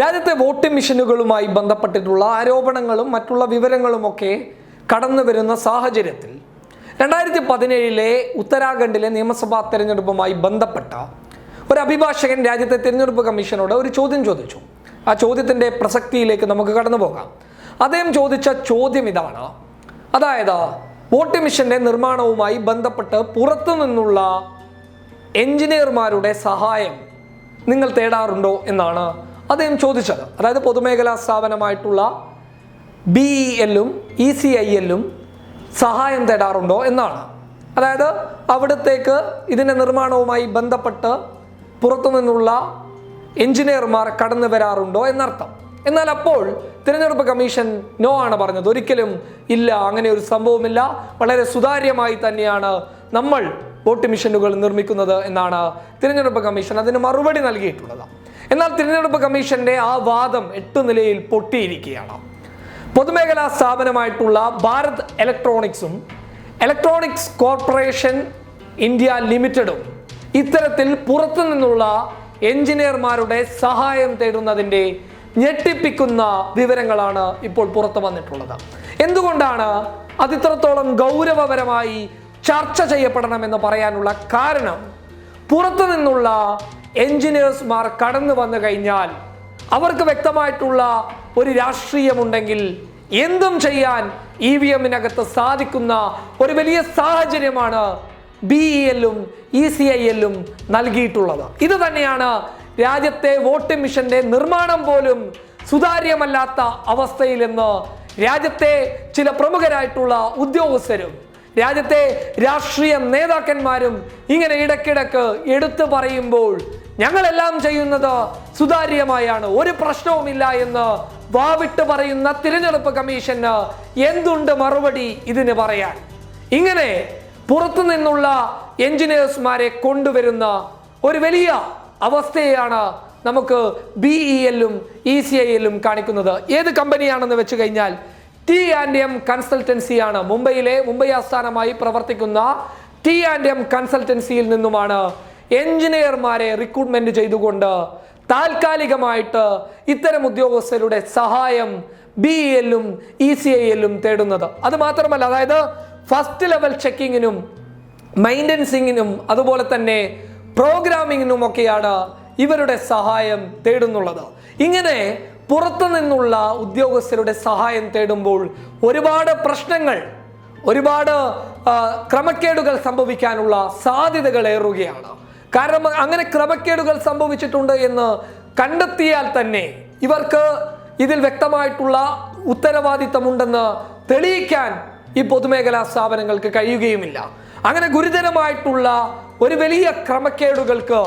രാജ്യത്തെ വോട്ടിംഗ് മെഷീനുകളുമായി ബന്ധപ്പെട്ടിട്ടുള്ള ആരോപണങ്ങളും മറ്റുള്ള വിവരങ്ങളുമൊക്കെ കടന്നു വരുന്ന സാഹചര്യത്തിൽ രണ്ടായിരത്തി പതിനേഴിലെ ഉത്തരാഖണ്ഡിലെ നിയമസഭാ തെരഞ്ഞെടുപ്പുമായി ബന്ധപ്പെട്ട ഒരു അഭിഭാഷകൻ രാജ്യത്തെ തിരഞ്ഞെടുപ്പ് കമ്മീഷനോട് ഒരു ചോദ്യം ചോദിച്ചു. ആ ചോദ്യത്തിന്റെ പ്രസക്തിയിലേക്ക് നമുക്ക് കടന്നു പോകാം. അദ്ദേഹം ചോദിച്ച ചോദ്യം ഇതാണ്. അതായത് വോട്ടിംഗ് മെഷീന്റെ നിർമ്മാണവുമായി ബന്ധപ്പെട്ട് പുറത്തു നിന്നുള്ള എഞ്ചിനീയർമാരുടെ സഹായം നിങ്ങൾ തേടാറുണ്ടോ എന്നാണ് അദ്ദേഹം ചോദിച്ചത്. അതായത് പൊതുമേഖലാ സ്ഥാപനമായിട്ടുള്ള ബി ഇ എല്ലും ഇ സി ഐ എല്ലും സഹായം തേടാറുണ്ടോ എന്നാണ്. അതായത് അവിടത്തേക്ക് ഇതിന്റെ നിർമ്മാണവുമായി ബന്ധപ്പെട്ട് പുറത്തുനിന്നുള്ള എഞ്ചിനീയർമാർ കടന്നു വരാറുണ്ടോ എന്നർത്ഥം. എന്നാൽ അപ്പോൾ തിരഞ്ഞെടുപ്പ് കമ്മീഷൻ നോ ആണ് പറഞ്ഞത്. ഒരിക്കലും ഇല്ല അങ്ങനെ ഒരു സംഭവമില്ല വളരെ സുതാര്യമായി തന്നെയാണ് നമ്മൾ വോട്ട് മിഷനുകൾ നിർമ്മിക്കുന്നത് എന്നാണ് തിരഞ്ഞെടുപ്പ് കമ്മീഷൻ അതിന് മറുപടി നൽകിയിട്ടുള്ളത്. എന്നാൽ തിരഞ്ഞെടുപ്പ് കമ്മീഷന്റെ ആ വാദം എട്ട് നിലയിൽ പൊട്ടിയിരിക്കുകയാണ്. പൊതുമേഖലാ സ്ഥാപനമായിട്ടുള്ള ഭാരത് ഇലക്ട്രോണിക്സും ഇലക്ട്രോണിക്സ് കോർപ്പറേഷൻ ഇന്ത്യ ലിമിറ്റഡും ഇത്തരത്തിൽ പുറത്തു നിന്നുള്ള എഞ്ചിനീയർമാരുടെ സഹായം തേടുന്നതിന്റെ ഞെട്ടിപ്പിക്കുന്ന വിവരങ്ങളാണ് ഇപ്പോൾ പുറത്തു വന്നിട്ടുള്ളത്. എന്തുകൊണ്ടാണ് അതിത്രത്തോളം ഗൗരവപരമായി ചർച്ച ചെയ്യപ്പെടണമെന്ന് പറയാനുള്ള കാരണം പുറത്തു നിന്നുള്ള എഞ്ചിനീയേഴ്സ്മാർ കടന്നു വന്നു കഴിഞ്ഞാൽ അവർക്ക് വ്യക്തമായിട്ടുള്ള ഒരു രാഷ്ട്രീയമുണ്ടെങ്കിൽ എന്തും ചെയ്യാൻ ഇ വി എമ്മിനകത്ത് സാധിക്കുന്ന ഒരു വലിയ സാഹചര്യമാണ് ബി ഇ എല്ലും ഇ സി ഐ എല്ലും നൽകിയിട്ടുള്ളത്. ഇത് തന്നെയാണ് രാജ്യത്തെ വോട്ടിംഗ് മിഷന്റെ നിർമ്മാണം പോലും സുതാര്യമല്ലാത്ത അവസ്ഥയിൽ നിന്ന് രാജ്യത്തെ ചില പ്രമുഖരായിട്ടുള്ള ഉദ്യോഗസ്ഥരും രാജ്യത്തെ രാഷ്ട്രീയ നേതാക്കന്മാരും ഇങ്ങനെ ഇടയ്ക്കിടക്ക് എടുത്തു പറയുമ്പോൾ ഞങ്ങളെല്ലാം ചെയ്യുന്നത് സുതാര്യമായാണ് ഒരു പ്രശ്നവുമില്ല എന്ന് വാവിട്ട് പറയുന്ന തിരഞ്ഞെടുപ്പ് കമ്മീഷന് എന്തുണ്ട് മറുപടി ഇതിന് പറയാൻ? ഇങ്ങനെ പുറത്തു നിന്നുള്ള എഞ്ചിനീയേഴ്സ്മാരെ കൊണ്ടുവരുന്ന ഒരു വലിയ അവസ്ഥയാണ് നമുക്ക് ബി ഇ എല്ലും ഇ സി ഐ എല്ലും കാണിക്കുന്നത്. ഏത് കമ്പനിയാണെന്ന് വെച്ച് കഴിഞ്ഞാൽ ടി ആൻഡ് എം കൺസൾട്ടൻസിയാണ് മുംബൈയിലെ മുംബൈ ആസ്ഥാനമായി പ്രവർത്തിക്കുന്ന ടി ആൻഡ് എം കൺസൾട്ടൻസിയിൽ നിന്നുമാണ് എഞ്ചിനീയർമാരെ റിക്രൂട്ട്മെന്റ് ചെയ്തുകൊണ്ട് താൽക്കാലികമായിട്ട് ഇത്തരം ഉദ്യോഗസ്ഥരുടെ സഹായം ബി എല്ലും ഇ സി ഐ എല്ലും തേടുന്നത്. അത് മാത്രമല്ല അതായത് ഫസ്റ്റ് ലെവൽ ചെക്കിങ്ങിനും മെയിന്റനൻസിങ്ങിനും അതുപോലെ തന്നെ പ്രോഗ്രാമിങ്ങിനും ഒക്കെയാണ് ഇവരുടെ സഹായം തേടുന്നുള്ളത്. ഇങ്ങനെ പുറത്തു നിന്നുള്ള ഉദ്യോഗസ്ഥരുടെ സഹായം തേടുമ്പോൾ ഒരുപാട് പ്രശ്നങ്ങൾ ഒരുപാട് ക്രമക്കേടുകൾ സംഭവിക്കാനുള്ള സാധ്യതകൾ ഏറുകയാണ്. കാരണം അങ്ങനെ ക്രമക്കേടുകൾ സംഭവിച്ചിട്ടുണ്ട് എന്ന് കണ്ടെത്തിയാൽ തന്നെ ഇവർക്ക് ഇതിൽ വ്യക്തമായിട്ടുള്ള ഉത്തരവാദിത്തമുണ്ടെന്ന് തെളിയിക്കാൻ ഈ പൊതുമേഖലാ സ്ഥാപനങ്ങൾക്ക് കഴിയുകയുമില്ല. അങ്ങനെ ഗുരുതരമായിട്ടുള്ള ഒരു വലിയ ക്രമക്കേടുകൾക്ക്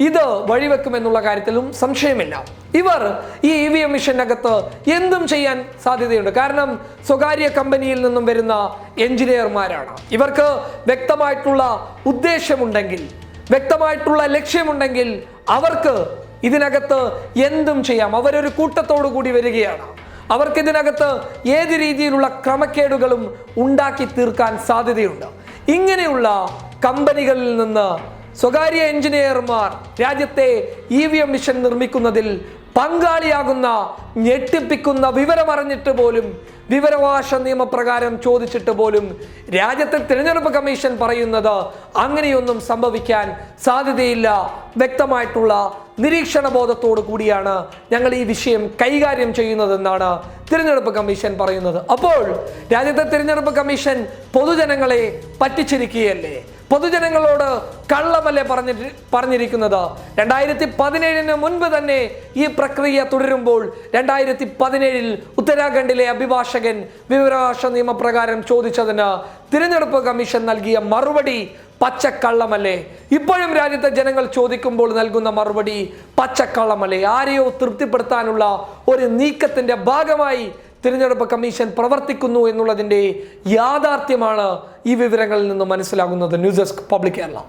ഇത് വഴിവെക്കുമെന്നുള്ള കാര്യത്തിലും സംശയമില്ല. ഇവർ ഈ ഇ വി എം മിഷനകത്ത് എന്തും ചെയ്യാൻ സാധ്യതയുണ്ട്. കാരണം സ്വകാര്യ കമ്പനിയിൽ നിന്നും വരുന്ന എഞ്ചിനീയർമാരാണ്. ഇവർക്ക് വ്യക്തമായിട്ടുള്ള ഉദ്ദേശമുണ്ടെങ്കിൽ വ്യക്തമായിട്ടുള്ള ലക്ഷ്യമുണ്ടെങ്കിൽ അവർക്ക് ഇതിനകത്ത് എന്തും ചെയ്യാം. അവരൊരു കൂട്ടത്തോടു കൂടി വരികയാണ്. അവർക്ക് ഇതിനകത്ത് ഏത് രീതിയിലുള്ള ക്രമക്കേടുകളും ഉണ്ടാക്കി തീർക്കാൻ സാധ്യതയുണ്ട്. ഇങ്ങനെയുള്ള കമ്പനികളിൽ നിന്ന് സ്വകാര്യ എഞ്ചിനീയർമാർ രാജ്യത്തെ ഇ വി എം മിഷൻ നിർമ്മിക്കുന്നതിൽ പങ്കാളിയാകുന്ന ഞെട്ടിപ്പിക്കുന്ന വിവരമറിഞ്ഞിട്ട് പോലും വിവരാവകാശ നിയമപ്രകാരം ചോദിച്ചിട്ട് പോലും രാജ്യത്തെ തിരഞ്ഞെടുപ്പ് കമ്മീഷൻ പറയുന്നത് അങ്ങനെയൊന്നും സംഭവിക്കാൻ സാധ്യതയില്ല വ്യക്തമായിട്ടുള്ള നിരീക്ഷണ ബോധത്തോടു കൂടിയാണ് ഞങ്ങൾ ഈ വിഷയം കൈകാര്യം ചെയ്യുന്നതെന്നാണ് തിരഞ്ഞെടുപ്പ് കമ്മീഷൻ പറയുന്നത്. അപ്പോൾ രാജ്യത്തെ തിരഞ്ഞെടുപ്പ് കമ്മീഷൻ പൊതുജനങ്ങളെ പറ്റിച്ചിരിക്കുകയല്ലേ? പൊതുജനങ്ങളോട് കള്ളമല്ലേ പറഞ്ഞിട്ട് പറഞ്ഞിരിക്കുന്നത്? രണ്ടായിരത്തി പതിനേഴിന് മുൻപ് തന്നെ ഈ പ്രക്രിയ തുടരുമ്പോൾ രണ്ടായിരത്തി പതിനേഴിൽ ഉത്തരാഖണ്ഡിലെ അഭിഭാഷകൻ വിവരാവകാശ നിയമപ്രകാരം ചോദിച്ചതിന് തിരഞ്ഞെടുപ്പ് കമ്മീഷൻ നൽകിയ മറുപടി പച്ചക്കള്ളമല്ലേ? ഇപ്പോഴും രാജ്യത്തെ ജനങ്ങൾ ചോദിക്കുമ്പോൾ നൽകുന്ന മറുപടി പച്ചക്കള്ളമല്ലേ? ആരെയോ തൃപ്തിപ്പെടുത്താനുള്ള ഒരു നീക്കത്തിന്റെ ഭാഗമായി തിരഞ്ഞെടുപ്പ് കമ്മീഷൻ പ്രവർത്തിക്കുന്നു എന്നുള്ളതിന്റെ യാഥാർത്ഥ്യമാണ് ഈ വിവരങ്ങളിൽ നിന്ന് മനസ്സിലാകുന്നത്. News desk public Kerala.